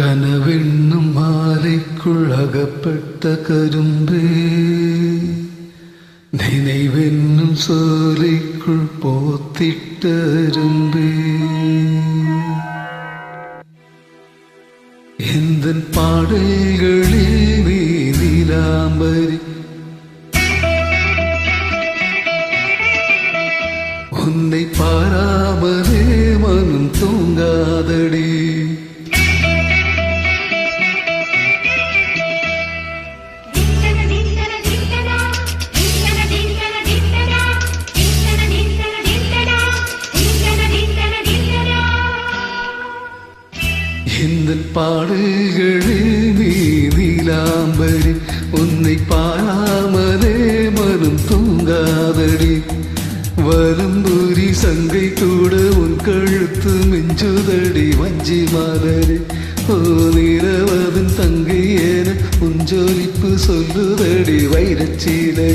கனவென்னும் மாலைக்குள் அகப்பட்ட கரும்பே நினைவென்னும் சோலைக்குள் போத்திட்ட அரும்பே. எந்த பாடல்களில் நீ நீலாம்பரி உன்னை பாராமலே மனம் தூங்காதடி. இந்த பாடல்களில் நீலாம்பரி உன்னை பாராமலே மனம் தூங்காதடி. வரும்புரி சங்கை கூட உன் கழுத்து மிஞ்சுதடி வஞ்சி மலரே ஓ நிறவதன் தங்கை என உன் ஜோலிப்பு சொல்லுதடி வைரச்சீலை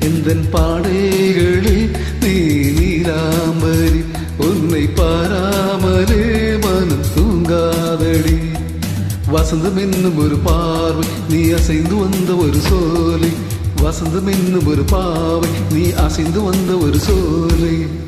எந்த பாடே வசந்தம் என்னும் ஒரு பார்வை நீ அசைந்து வந்த ஒரு சோலை. வசந்தம் என்னும் ஒரு பாவை நீ அசைந்து வந்த ஒரு சோலை.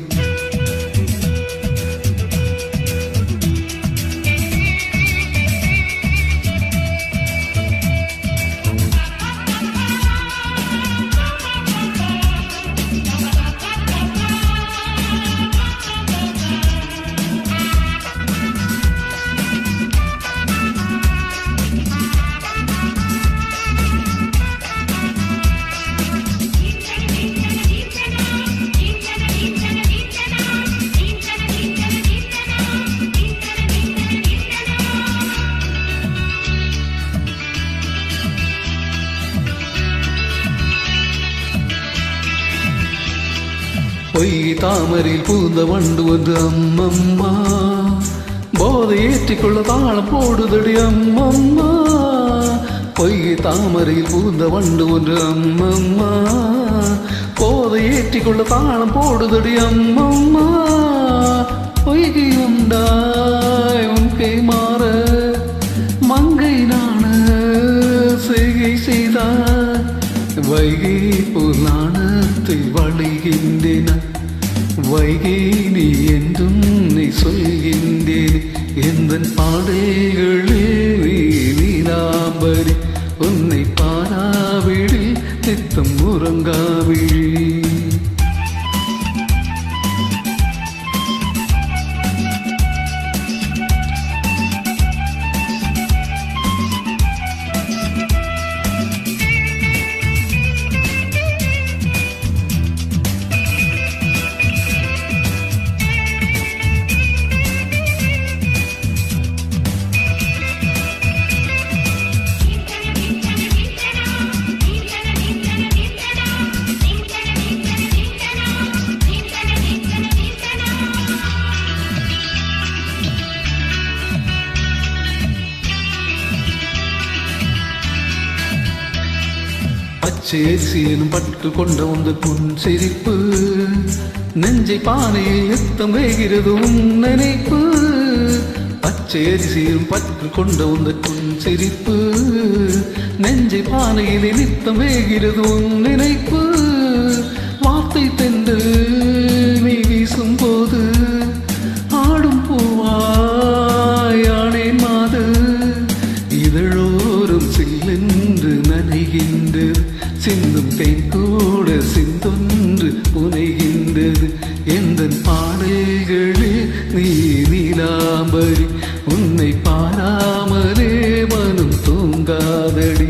பொய் தாமரையில் பூந்த வண்டு ஒன்று அம்மம்மா. போதை ஏற்றிக்கொள்ள தாளம் போடுதடி அம்மம்மா. பொய் தாமரையில் பூந்த வண்டு ஒன்று அம்மம்மா. போதை ஏற்றிக்கொள்ள தாளம் போடுதடி அம்மம்மா. பொய்கை உண்டாய் உன் கை மாற மங்கை நாண செய்கை செய்தார் வைகை புலானத்தை வைகேனி என்றும் நீ சொல்கின்றேன். எந்த பாடைகளே நீ நாம்பரி உன்னை பாராவிடில் நித்தம் உறங்கா சேசி எனும் பட்டு கொண்ட உந்த புன் சிரிப்பு. நெஞ்சை பானையில் யுத்தம் வேகிறது உன் நினைப்பு. பச்சேரிசியும் பற்று கொண்ட உந்த புன் சிரிப்பு. நெஞ்சை பானையில் நித்தம் வேகிறது உன் நினைப்பு. வார்த்தை தென்று எந்த பாடல்களே நீ நீலாம்பரி உன்னை பாராமலே மனம் தூங்காதடி.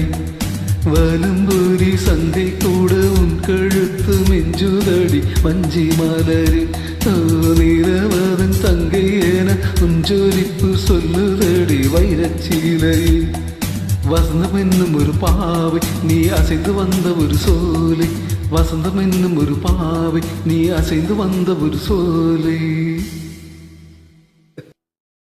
வலும்புரி சந்தை கூட உன் கழுத்து மெஞ்சுதடி. மஞ்சி மலரி நிறவதன் தங்கை என உன் ஜொலிப்பு சொல்லுதடி. வைரச்சீலை வசந்தம் என்னும் ஒரு பாவை நீ அசைந்து வந்த ஒரு சோலை. வசந்தம் என்னும் ஒரு பாவை நீ அசைந்து வந்த ஒரு சோலை.